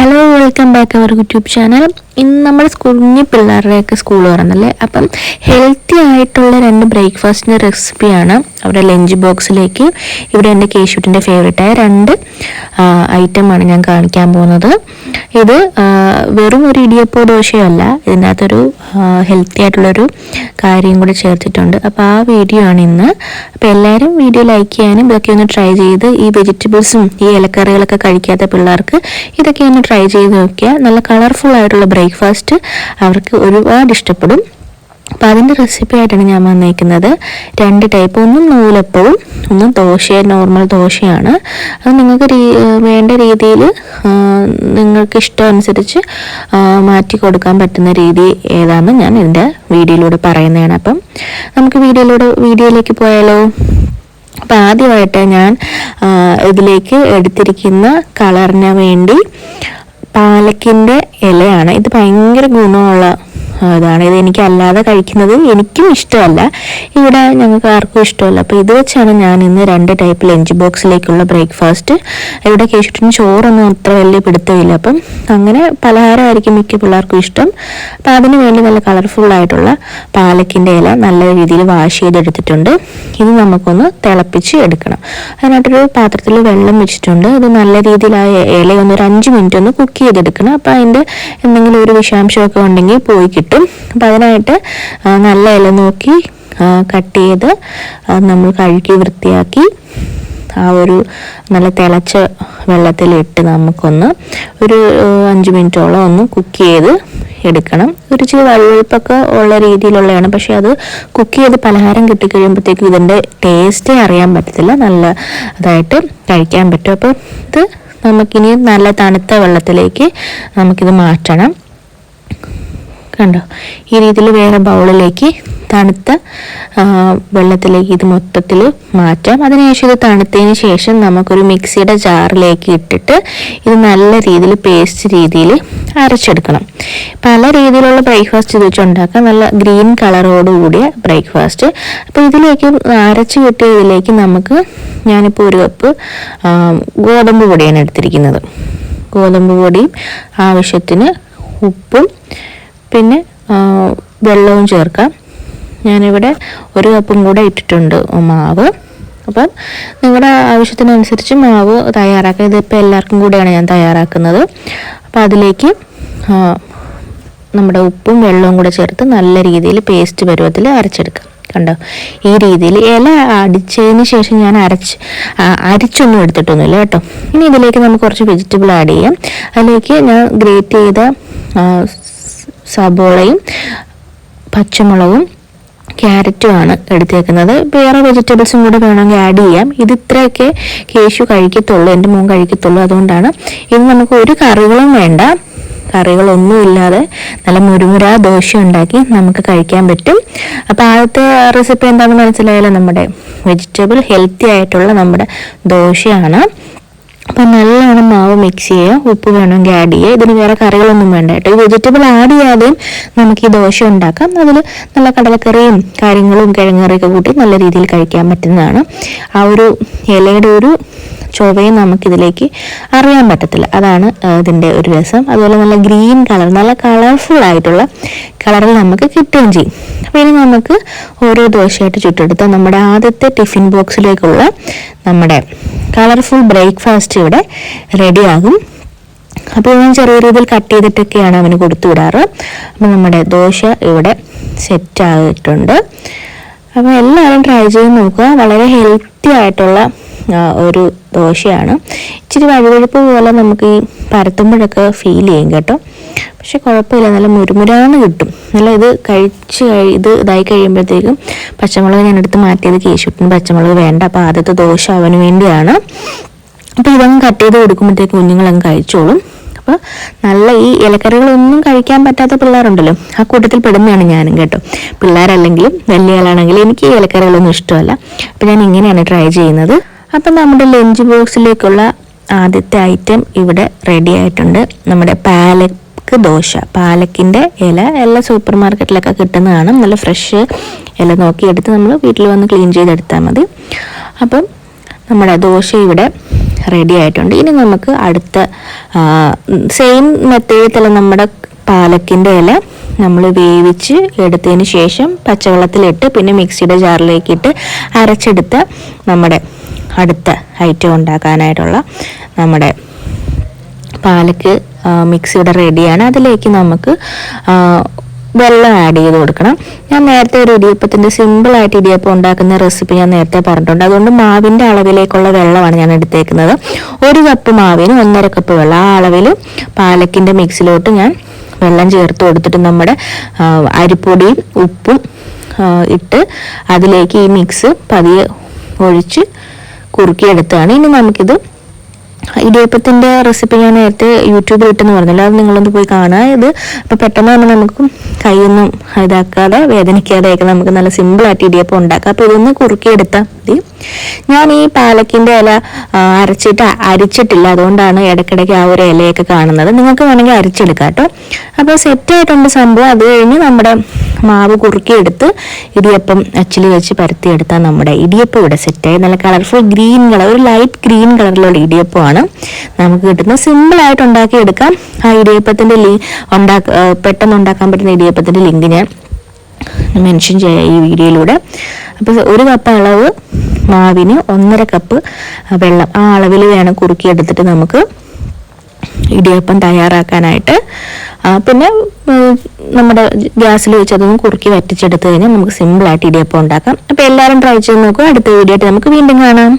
Hello. Welcome back our YouTube channel ഇന്ന് നമ്മുടെ കുഞ്ഞു പിള്ളേരുടെയൊക്കെ സ്കൂൾ തുറന്നല്ലേ അപ്പം ഹെൽത്തി ആയിട്ടുള്ള രണ്ട് ബ്രേക്ക്ഫാസ്റ്റിന്റെ റെസിപ്പിയാണ് അവരുടെ ലഞ്ച് ബോക്സിലേക്ക് ഇവിടെ എന്റെ കേശുട്ടിന്റെ ഫേവറേറ്റായ രണ്ട് ഐറ്റമാണ് ഞാൻ കാണിക്കാൻ പോകുന്നത്. ഇത് വെറും ഒരു ഇടിയപ്പോ ദോശയല്ല ഇതിനകത്തൊരു ഹെൽത്തി ആയിട്ടുള്ളൊരു കാര്യം കൂടെ ചേർത്തിട്ടുണ്ട്. അപ്പോൾ ആ വീഡിയോ ആണ് ഇന്ന്. അപ്പോൾ എല്ലാവരും വീഡിയോ ലൈക്ക് ചെയ്യാനും ഇതൊക്കെ ഒന്ന് ട്രൈ ചെയ്ത് ഈ വെജിറ്റബിൾസും ഈ ഇലക്കറികളൊക്കെ കഴിക്കാത്ത പിള്ളേർക്ക് ഇതൊക്കെ ഒന്ന് ട്രൈ ചെയ്ത് നോക്കിയാൽ നല്ല കളർഫുൾ ആയിട്ടുള്ള ബ്രേക്ക്ഫാസ്റ്റ് അവർക്ക് ഒരുപാട് ഇഷ്ടപ്പെടും. അപ്പം അതിന്റെ റെസിപ്പി ആയിട്ടാണ് ഞാൻ വന്നേക്കുന്നത്. രണ്ട് ടൈപ്പ് ഒന്നും നൂലപ്പവും ഒന്നും ദോശ നോർമൽ ദോശയാണ്. അത് നിങ്ങൾക്ക് വേണ്ട രീതിയിൽ നിങ്ങൾക്ക് ഇഷ്ടം അനുസരിച്ച് മാറ്റി കൊടുക്കാൻ പറ്റുന്ന രീതി ഏതാണെന്ന് ഞാൻ എന്റെ വീഡിയോയിലൂടെ പറയുന്നതാണ്. അപ്പം നമുക്ക് വീഡിയോയിലൂടെ വീഡിയോയിലേക്ക് പോയാലോ? അപ്പം ആദ്യമായിട്ട് ഞാൻ ഇതിലേക്ക് എടുത്തിരിക്കുന്ന കളറിന് വേണ്ടി പാലക്കിന്റെ ഇലയാണ്. ഇത് ഭയങ്കര ഗുണമുള്ള ആ, ഇതാണ് ഇത് എനിക്ക് അല്ലാതെ കഴിക്കുന്നത് എനിക്കും ഇഷ്ടമല്ല. ഇവിടെ ഞങ്ങൾക്ക് ആർക്കും ഇഷ്ടമല്ല. അപ്പോൾ ഇത് വെച്ചാണ് ഞാൻ ഇന്ന് രണ്ട് ടൈപ്പ് ലഞ്ച് ബോക്സിലേക്കുള്ള ബ്രേക്ക്ഫാസ്റ്റ് ഇവിടെ കേട്ടിട്ടും ചോറൊന്നും അത്ര വലിയ പിടുത്തമില്ല. അപ്പം അങ്ങനെ പലഹാരമായിരിക്കും മിക്ക പിള്ളേർക്കും ഇഷ്ടം. അപ്പം അതിന് വേണ്ടി നല്ല കളർഫുൾ ആയിട്ടുള്ള പാലക്കിന്റെ ഇല നല്ല രീതിയിൽ വാഷ് ചെയ്തെടുത്തിട്ടുണ്ട്. ഇത് നമുക്കൊന്ന് തിളപ്പിച്ച് എടുക്കണം. അതിനായിട്ടൊരു പാത്രത്തിൽ വെള്ളം വെച്ചിട്ടുണ്ട്. അത് നല്ല രീതിയിൽ ആ ഇലയൊന്ന് ഒരു അഞ്ച് മിനിറ്റ് ഒന്ന് കുക്ക് ചെയ്തെടുക്കണം. അപ്പോൾ അതിന്റെ എന്തെങ്കിലും ഒരു വിഷാംശമൊക്കെ ഉണ്ടെങ്കിൽ പോയി കിട്ടും. അപ്പം അതിനായിട്ട് നല്ല ഇല നോക്കി കട്ട് ചെയ്ത് നമ്മൾ കഴുകി വൃത്തിയാക്കി ആ ഒരു നല്ല തിളച്ച വെള്ളത്തിലിട്ട് നമുക്കൊന്ന് ഒരു അഞ്ച് മിനിറ്റോളം ഒന്ന് കുക്ക് ചെയ്ത് എടുക്കണം. ഒരു ചെറിയ വഴുവഴുപ്പൊക്കെ ഉള്ള രീതിയിലുള്ളതാണ്. പക്ഷെ അത് കുക്ക് ചെയ്ത് പലഹാരം കിട്ടിക്കഴിയുമ്പോഴത്തേക്കും ഇതിന്റെ ടേസ്റ്റേ അറിയാൻ പറ്റത്തില്ല. നല്ല അതായിട്ട് കഴിക്കാൻ പറ്റും. അപ്പോൾ ഇത് നമുക്കിനി നല്ല തണുത്ത വെള്ളത്തിലേക്ക് നമുക്കിത് മാറ്റണം. കണ്ടോ? ഈ രീതിയിൽ വേറെ ബൗളിലേക്ക് തണുത്ത വെള്ളത്തിലേക്ക് ഇത് മൊത്തത്തിൽ മാറ്റാം. അതിനുശേഷം ഇത് തണുത്തതിന് ശേഷം നമുക്കൊരു മിക്സിയുടെ ജാറിലേക്ക് ഇട്ടിട്ട് ഇത് നല്ല രീതിയിൽ പേസ്റ്റ് രീതിയിൽ അരച്ചെടുക്കണം. പല രീതിയിലുള്ള ബ്രേക്ക്ഫാസ്റ്റ് ഇത് വെച്ചുണ്ടാക്കാം നല്ല ഗ്രീൻ കളറോട് കൂടിയ ബ്രേക്ക്ഫാസ്റ്റ്. അപ്പോൾ ഇതിലേക്ക് അരച്ച് കിട്ടിയ ഇതിലേക്ക് നമുക്ക് ഞാനിപ്പോൾ ഒരു കപ്പ് ഗോതമ്പ് പൊടിയാണ് എടുത്തിരിക്കുന്നത്. ഗോതമ്പ് പൊടിയും ആവശ്യത്തിന് ഉപ്പും പിന്നെ വെള്ളവും ചേർക്കാം. ഞാനിവിടെ ഒരു കപ്പും കൂടെ ഇട്ടിട്ടുണ്ട് മാവ്. അപ്പം നിങ്ങളുടെ ആവശ്യത്തിനനുസരിച്ച് മാവ് തയ്യാറാക്കുക ഇതിപ്പോൾ എല്ലാവർക്കും കൂടെയാണ് ഞാൻ തയ്യാറാക്കുന്നത്. അപ്പോൾ അതിലേക്ക് നമ്മുടെ ഉപ്പും വെള്ളവും കൂടെ ചേർത്ത് നല്ല രീതിയിൽ പേസ്റ്റ് പരുവത്തിൽ അരച്ചെടുക്കാം. കണ്ടോ? ഈ രീതിയിൽ ഇല അടിച്ചതിന് ശേഷം ഞാൻ അരച്ച് അരിച്ചൊന്നും എടുത്തിട്ടൊന്നുമില്ല കേട്ടോ. ഇനി ഇതിലേക്ക് നമുക്ക് കുറച്ച് വെജിറ്റബിൾ ആഡ് ചെയ്യാം. അതിലേക്ക് ഞാൻ ഗ്രേറ്റ് ചെയ്ത സബോളയും പച്ചമുളകും ക്യാരറ്റും ആണ് എടുത്തേക്കുന്നത്. വേറെ വെജിറ്റബിൾസും കൂടെ വേണമെങ്കിൽ ആഡ് ചെയ്യാം. ഇത് ഇത്രയൊക്കെ കേശു കഴിക്കത്തുള്ളൂ എന്റെ മോൻ കഴിക്കത്തുള്ളൂ. അതുകൊണ്ടാണ് ഇത് നമുക്ക് ഒരു കറികളും വേണ്ട. കറികളൊന്നുമില്ലാതെ നല്ല മുരുമുര ദോശ ഉണ്ടാക്കി നമുക്ക് കഴിക്കാൻ പറ്റും. അപ്പോൾ ആദ്യത്തെ റെസിപ്പി എന്താണെന്ന് മനസ്സിലായാലും നമ്മുടെ വെജിറ്റബിൾ ഹെൽത്തി ആയിട്ടുള്ള നമ്മുടെ ദോശയാണ്. അപ്പം നല്ലോണം മാവ് മിക്സ് ചെയ്യുക. ഉപ്പ് വേണമെങ്കിൽ ആഡ് ചെയ്യുക. ഇതിന് വേറെ കറികളൊന്നും വേണ്ട കേട്ടോ. ഈ വെജിറ്റബിൾ ആഡ് ചെയ്യാതെയും നമുക്ക് ഈ ദോശ ഉണ്ടാക്കാം. അതിൽ നല്ല കടലക്കറിയും കാര്യങ്ങളും കിഴങ്ങറിയൊക്കെ കൂട്ടി നല്ല രീതിയിൽ കഴിക്കാൻ പറ്റുന്നതാണ്. ആ ഒരു ഇലയുടെ ഒരു ചൊവയും നമുക്കിതിലേക്ക് അറിയാൻ പറ്റത്തില്ല. അതാണ് ഇതിന്റെ ഒരു രസം. അതുപോലെ നല്ല ഗ്രീൻ കളർ നല്ല കളർഫുൾ ആയിട്ടുള്ള കളറിൽ നമുക്ക് കിട്ടുകയും ചെയ്യും. അപ്പോൾ ഇനി നമുക്ക് ഓരോ ദോശയായിട്ട് ചുട്ടെടുത്ത് നമ്മുടെ ആദ്യത്തെ ടിഫിൻ ബോക്സിലേക്കുള്ള നമ്മുടെ കളർഫുൾ ബ്രേക്ക്ഫാസ്റ്റ് ഇവിടെ റെഡിയാകും. അപ്പോൾ ഞാൻ ചെറിയ രീതിയിൽ കട്ട് ചെയ്തിട്ടൊക്കെയാണ് അവന് കൊടുത്തു വിടാറ്. അപ്പോൾ നമ്മുടെ ദോശ ഇവിടെ സെറ്റ് ആയിട്ടുണ്ട് അപ്പോൾ എല്ലാവരും ട്രൈ ചെയ്ത് നോക്കുക. വളരെ ഹെൽത്തി ആയിട്ടുള്ള ഒരു ദോശയാണ്. ഇച്ചിരി വഴുവഴുപ്പ് പോലെ നമുക്ക് ഈ പരത്തുമ്പോഴൊക്കെ ഫീൽ ചെയ്യും കേട്ടോ. പക്ഷെ കുഴപ്പമില്ല നല്ല മുരുമുരാന്ന് കിട്ടും. നല്ല ഇത് കഴിച്ച് കഴി ഇത് ഇതായി കഴിയുമ്പോഴത്തേക്കും പച്ചമുളക് ഞാൻ എടുത്ത് മാറ്റിയത് കേശുട്ടിന് പച്ചമുളക് വേണ്ട. അപ്പോൾ ആദ്യത്തെ ദോശ അവന് വേണ്ടിയാണ്. അപ്പോൾ ഇതങ്ങ് കട്ട് ചെയ്ത് കൊടുക്കുമ്പോഴത്തേക്ക് കുഞ്ഞുങ്ങളങ്ങ് കഴിച്ചോളും. അപ്പോൾ നല്ല ഈ ഇലക്കറികളൊന്നും കഴിക്കാൻ പറ്റാത്ത പിള്ളേരുണ്ടല്ലോ. ആ കൂട്ടത്തിൽ പെടുന്നതാണ് ഞാനും കേട്ടോ. പിള്ളേരല്ലെങ്കിലും വലിയ ആളാണെങ്കിലും എനിക്ക് ഈ ഇലക്കറികളൊന്നും ഇഷ്ടമല്ല. അപ്പോൾ ഞാൻ ഇങ്ങനെയാണ് ട്രൈ ചെയ്യുന്നത്. അപ്പം നമ്മുടെ ലഞ്ച് ബോക്സിലേക്കുള്ള ആദ്യത്തെ ഐറ്റം ഇവിടെ റെഡി ആയിട്ടുണ്ട്. നമ്മുടെ പാലക്ക് ദോശ. പാലക്കിന്റെ ഇല എല്ലാ സൂപ്പർ മാർക്കറ്റിലൊക്കെ കിട്ടുന്നതാണ് നല്ല ഫ്രഷ് ഇല നോക്കിയെടുത്ത് നമ്മൾ വീട്ടിൽ വന്ന് ക്ലീൻ ചെയ്തെടുത്താൽ മതി. അപ്പം നമ്മുടെ ദോശ ഇവിടെ റെഡി ആയിട്ടുണ്ട്. ഇനി നമുക്ക് അടുത്ത സെയിം മെത്തേഡിൽ തന്നെ നമ്മുടെ പാലക്കിന്റെ ഇല നമ്മൾ വേവിച്ച് എടുത്തതിന് ശേഷം പച്ചവെള്ളത്തിലിട്ട് പിന്നെ മിക്സിയുടെ ജാറിലേക്കിട്ട് അരച്ചെടുത്ത നമ്മുടെ അടുത്ത ഐറ്റം ഉണ്ടാക്കാനായിട്ടുള്ള നമ്മുടെ പാലക്ക് മിക്സിയുടെ റെഡിയാണ് അതിലേക്ക് നമുക്ക് വെള്ളം ആഡ് ചെയ്ത് കൊടുക്കണം. ഞാൻ നേരത്തെ ഒരു ഇടിയപ്പത്തിന്റെ സിമ്പിളായിട്ട് ഇടിയപ്പം ഉണ്ടാക്കുന്ന റെസിപ്പി ഞാൻ നേരത്തെ പറഞ്ഞിട്ടുണ്ട്. അതുകൊണ്ട് മാവിന്റെ അളവിലേക്കുള്ള വെള്ളമാണ് ഞാൻ എടുത്തേക്കുന്നത്. ഒരു കപ്പ് മാവിന് ഒന്നര കപ്പ് വെള്ളം. ആ അളവിൽ പാലക്കിന്റെ മിക്സിലോട്ട് ഞാൻ വെള്ളം ചേർത്ത് കൊടുത്തിട്ട് നമ്മുടെ അരിപ്പൊടിയും ഉപ്പും ഇട്ട് അതിലേക്ക് ഈ മിക്സ് പതിയെ ഒഴിച്ച് കുറുക്കിയെടുത്താണ് ഇനി നമുക്കിത് ഇടിയപ്പത്തിന്റെ റെസിപ്പി ഞാൻ നേരത്തെ യൂട്യൂബിൽ ഇട്ടെന്ന് പറഞ്ഞല്ലോ. അത് നിങ്ങളൊന്ന് പോയി കാണുക ഇത് അപ്പോൾ പെട്ടെന്ന് തന്നെ നമുക്ക് കൈയൊന്നും ഇതാക്കാതെ വേദനിക്കാതെ ഒക്കെ നമുക്ക് നല്ല സിമ്പിൾ ആയിട്ട് ഇടിയപ്പം ഉണ്ടാക്കാം. അപ്പോൾ ഇതൊന്ന് കുറുക്കിയെടുത്താൽ മതി. ഞാൻ ഈ പാലക്കിന്റെ ഇല അരച്ചിട്ട് അരിച്ചിട്ടില്ല. അതുകൊണ്ടാണ് ഇടയ്ക്കിടയ്ക്ക് ആ ഒരു ഇലയൊക്കെ കാണുന്നത്. നിങ്ങൾക്ക് വേണമെങ്കിൽ അരിച്ചെടുക്കാം കേട്ടോ. അപ്പോൾ സെറ്റ് ആയിട്ടുണ്ട് സംഭവം. അത് കഴിഞ്ഞ് നമ്മുടെ മാവ് കുറുക്കിയെടുത്ത് ഇടിയപ്പം അച്ചിൽ വെച്ച് പരത്തിയെടുത്താൽ നമ്മുടെ ഇടിയപ്പം ഇവിടെ സെറ്റായി നല്ല കളർഫുൾ ഗ്രീൻ കളർ ഒരു ലൈറ്റ് ഗ്രീൻ കളറിലുള്ള ഇടിയപ്പമാണ് നമുക്ക് കിട്ടുന്നത്. സിമ്പിളായിട്ട് ഉണ്ടാക്കിയെടുക്കാം. ആ ഇടിയപ്പത്തിന്റെ ലി ഉണ്ടാക്ക പെട്ടെന്ന് ഉണ്ടാക്കാൻ പറ്റുന്ന ഇടിയപ്പത്തിന്റെ ലിങ്ക് ഞാൻ മെൻഷൻ ചെയ്യാം ഈ വീഡിയോയിലൂടെ. അപ്പോൾ ഒരു കപ്പ് അളവ് മാവിന് ഒന്നര കപ്പ് വെള്ളം ആ അളവിൽ വേണം കുറുക്കിയെടുത്തിട്ട് നമുക്ക് ഇടിയപ്പം തയ്യാറാക്കാനായിട്ട്. പിന്നെ നമ്മുടെ ഗ്യാസിൽ വെച്ച് അതൊന്ന് കുറുക്കി വറ്റിച്ചെടുത്ത് കഴിഞ്ഞാൽ നമുക്ക് സിമ്പിളായിട്ട് ഇടിയപ്പം ഉണ്ടാക്കാം. അപ്പോൾ എല്ലാവരും ട്രൈ ചെയ്ത് നോക്കുക. അടുത്ത വീഡിയോ ആയിട്ട് നമുക്ക് വീണ്ടും കാണാം.